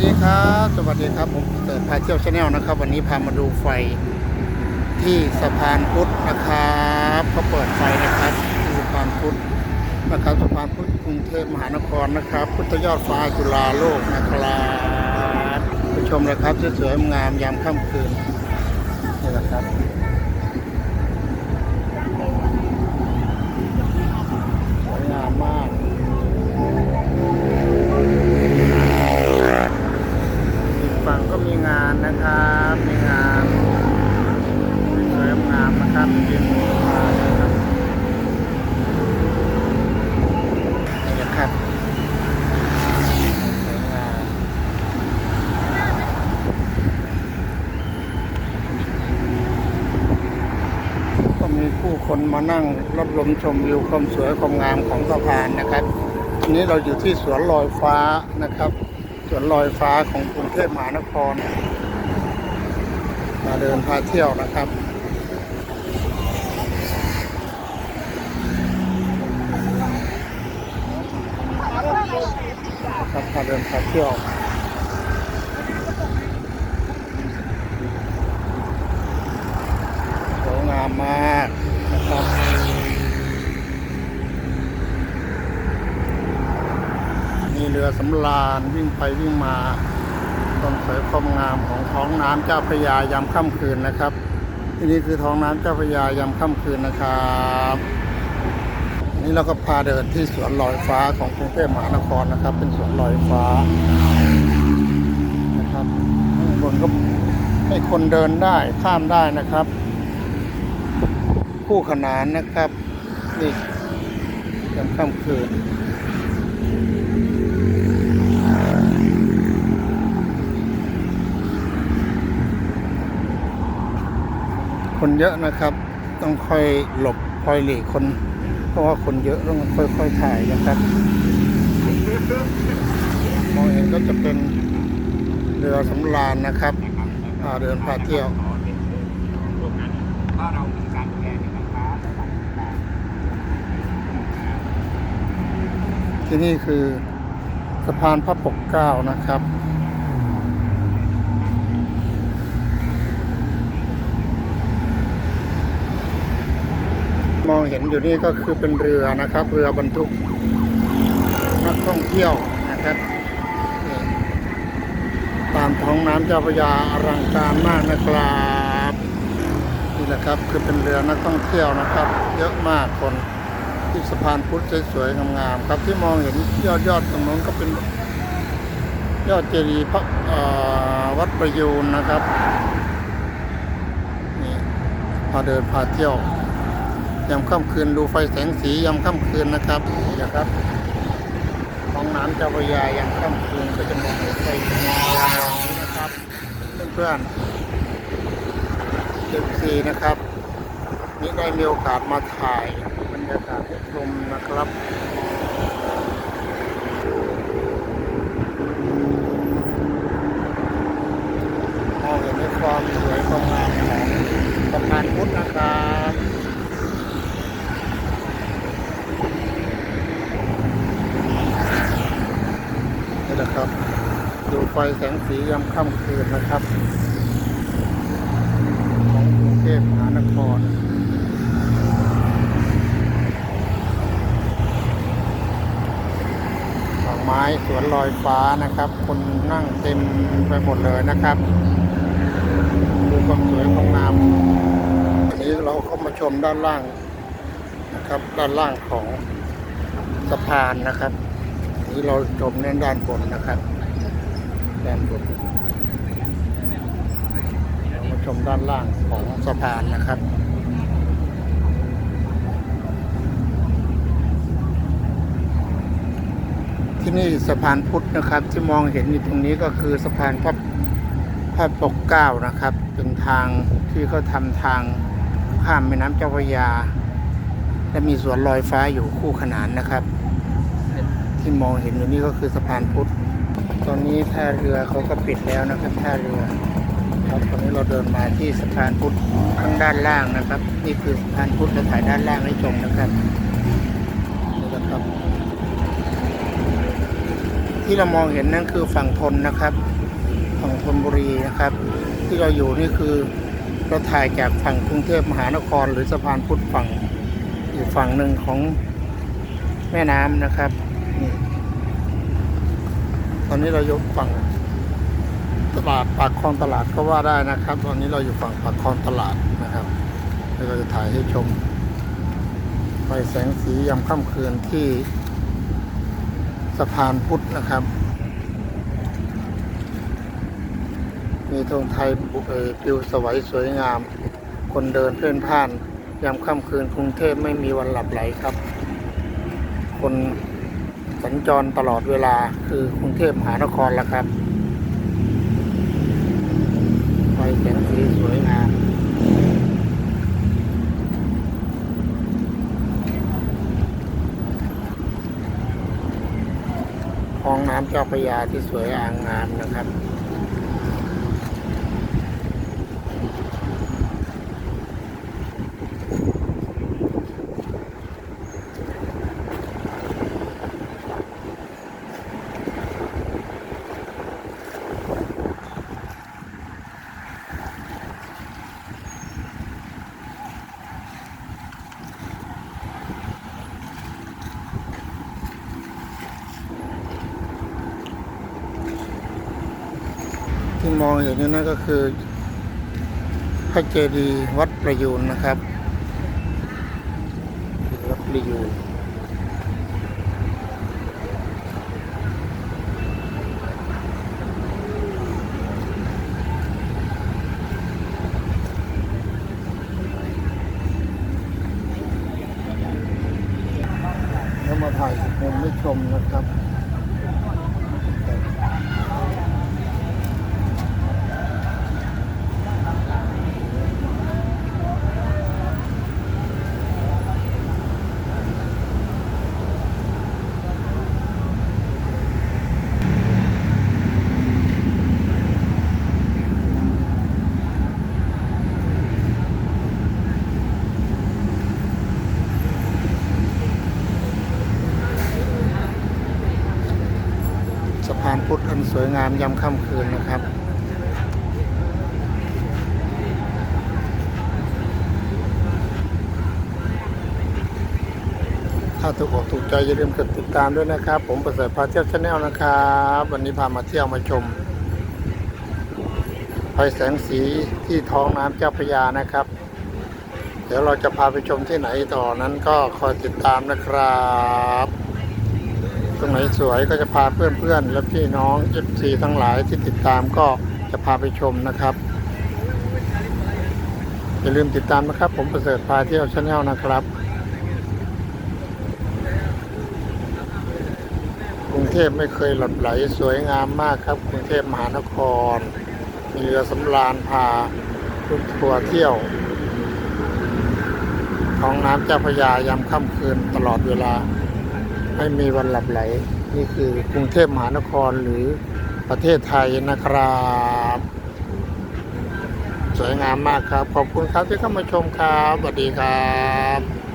ดีครับสวัสดีครับผมเติร์ดพาเที่ยวชาแนลนะครับ วันนี้พามาดูไฟที่สะพานพุทธนะครับเขาเปิดไฟนะครับที่สะพานพุทธนะครับสะพานพุทธกรุงเทพมหานครนะครับ พุทธยอดฟ้าจุฬาโลกนะครับไปชมเลยครับสวยงามยามค่ำคืนนี่แหละครับสวยงามมาก ก็มีงานนะครับ มีงานสวยงามนะครับยืนมานะครับนี่นะครับสวยงามก็มีผู้คนมานั่งรับลมชมวิวความสวยความงามของสะพานนะครับอันนี้เราอยู่ที่สวนลอยฟ้านะครับ สวนลอยฟ้าของกรุงเทพมหานคร มาเดินพาเที่ยวนะครับครับพาเดินพาเที่ยวสวยงามมากนะครับ มีเรือสำราญวิ่งไปวิ่งมาต้นสวยความงามของท้องน้ำเจ้าพระยายามค่ำคืนนะครับ ที่นี่คือท้องน้ำเจ้าพระยายามค่ำคืนนะครับนี่เราก็พาเดินที่สวนลอยฟ้าของกรุงเทพมหานครนะครับ เป็นสวนลอยฟ้านะครับข้างบนก็ให้คนเดินได้ข้ามได้นะครับ คู่ขนานนะครับ นี่ยามค่ำคืน คนเยอะนะครับ ต้องค่อยหลบค่อยหลีกคน เพราะว่าคนเยอะต้องค่อยๆถ่ายนะครับมองเห็นก็จะเป็นเรือสำราญนะครับเดินพาเที่ยวที่นี่คือสะพานพระปกเกล้านะครับ มองเห็นอยู่นี่ก็คือเป็นเรือนะครับ เรือบรรทุกนักท่องเที่ยวนะครับตามท้องน้ำเจ้าพระยาอลังการมากนะครับนี่แหละครับคือเป็นเรือนักท่องเที่ยวนะครับ เยอะมากคนที่สะพานพุทธสวยๆงามๆครับที่มองเห็นยอดยอดตรงนู้นก็เป็น ยอดเจดีย์พระวัดประยูนนะครับนี่พาเดินพาเที่ยว ยามค่ำคืนดูไฟแสงสียามค่ำคืนนะครับนี่นะครับห้องน้ำเจ้าพระยายามค่ำคืนก็จะมองเห็นไฟสวยงามนะครับเพื่อนๆเจ็ซีนะครับนี่ได้มีโอกาสมาถ่ายบรรยากาศชมนะครับมองเห็นในความสวยความงามของสะพานพุทธนะครับ นี่แหละครับ ดู ไฟแสงสียามค่ำคืนนะครับ ของกรุงเทพมหานครดอกไม้สวนลอยฟ้านะครับ คนนั่งเต็มไปหมดเลยนะครับดูความสวยความงามอันนี้เราเข้ามาชมด้านล่างนะครับ ด้านล่างของสะพานนะครับ นี่เราชมในด้านบนนะครับ ด้านบนเรามาชมด้านล่างของสะพานนะครับที่นี่สะพานพุทธนะครับ ที่มองเห็นอยู่ตรงนี้ก็คือสะพานพระพระปกเก้านะครับ เป็นทางที่เขาทำทางข้ามแม่น้ำเจ้าพระยา และมีสวนลอยฟ้าอยู่คู่ขนานนะครับ ที่มองเห็นอยู่นี่ก็คือสะพานพุทธ ตอนนี้ท่าเรือเขาก็ปิดแล้วนะครับท่าเรือครับตอนนี้เราเดินมาที่สะพานพุทธข้างด้านล่างนะครับ นี่คือสะพานพุทธเราถ่ายด้านล่างให้ชมนะครับนี่นะครับ ที่เรามองเห็นนั่นคือฝั่งทนนะครับ ฝั่งธนบุรีนะครับ ที่เราอยู่นี่คือเราถ่ายจากฝั่งกรุงเทพมหานคร หรือสะพานพุทธฝั่งอีกฝั่งหนึ่งของแม่น้ำนะครับนี่ อนนี้เรายกฝั่งตลาดปากคลองตลาดก็ว่าได้นะครับ ตอนนี้เราอยู่ฝั่งปากคลองตลาดนะครับแล้วก็จะถ่ายให้ชมไฟแสงสียามค่ำคืนที่สะพานพุทธนะครับ มีธงไทยปลิวสวัยสวยงาม คนเดินเพื่อนผ่านยามค่ำคืนกรุงเทพไม่มีวันหลับไหลครับ คน สัญจรตลอดเวลาคือกรุงเทพมหานครละครับไฟแสงสีสวยงามคลองน้ำเจ้าพระยาที่สวยอ่างงามนะครับ ที่มองเห็นอยู่นั่นก็คือ พระเจดีย์วัดประยูนนะครับวัดประยูนแล้วมาถ่ายมุมให้ชมนะครับ สะพานพุทธอัน สวยงามยามค่ำคืนนะครับ ถ้าถูกอกถูกใจอย่าลืมกดติดตามด้วยนะครับ ผมประเสริฐพาเที่ยวชาแนลนะครับ วันนี้พามาเที่ยวมาชมไฟแสงสีที่ท้องน้ำเจ้าพระยานะครับ เดี๋ยวเราจะพาไปชมที่ไหนต่อนั้นก็คอยติดตามนะครับ ตรงไหนสวยก็จะพาเพื่อนๆ และพี่น้องเอฟซีทั้งหลายที่ติดตามก็จะพาไปชมนะครับ อย่าลืมติดตามนะครับ ผมประเสริฐพาเที่ยวชาแนลนะครับกรุงเทพไม่เคยหลับไหลสวยงามมากครับ กรุงเทพมหานคร มีเรือสำราญพาทุกทัวร์เที่ยวท้องน้ำเจ้าพระยายามค่ำคืนตลอดเวลา ไม่มีวันหลับไหล นี่คือกรุงเทพมหานครหรือประเทศไทยนะครับ สวยงามมากครับ ขอบคุณครับที่เข้ามาชมครับสวัสดีครับ